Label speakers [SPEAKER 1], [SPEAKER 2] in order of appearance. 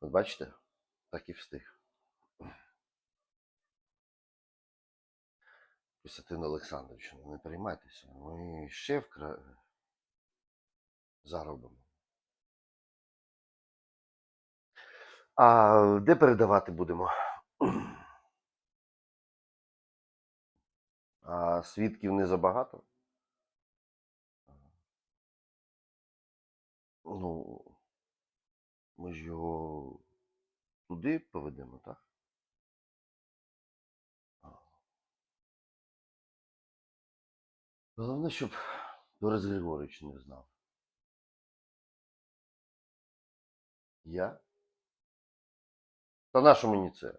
[SPEAKER 1] От бачите, так і встиг. Костянтин Олександрович, ну, не переймайтеся. Ми ще вкра... заробимо. А де передавати будемо? А свідків не забагато? Ну, ми ж його туди поведемо, так? Головне, щоб Борис Григорович не знав. Я? Та нащо мені це?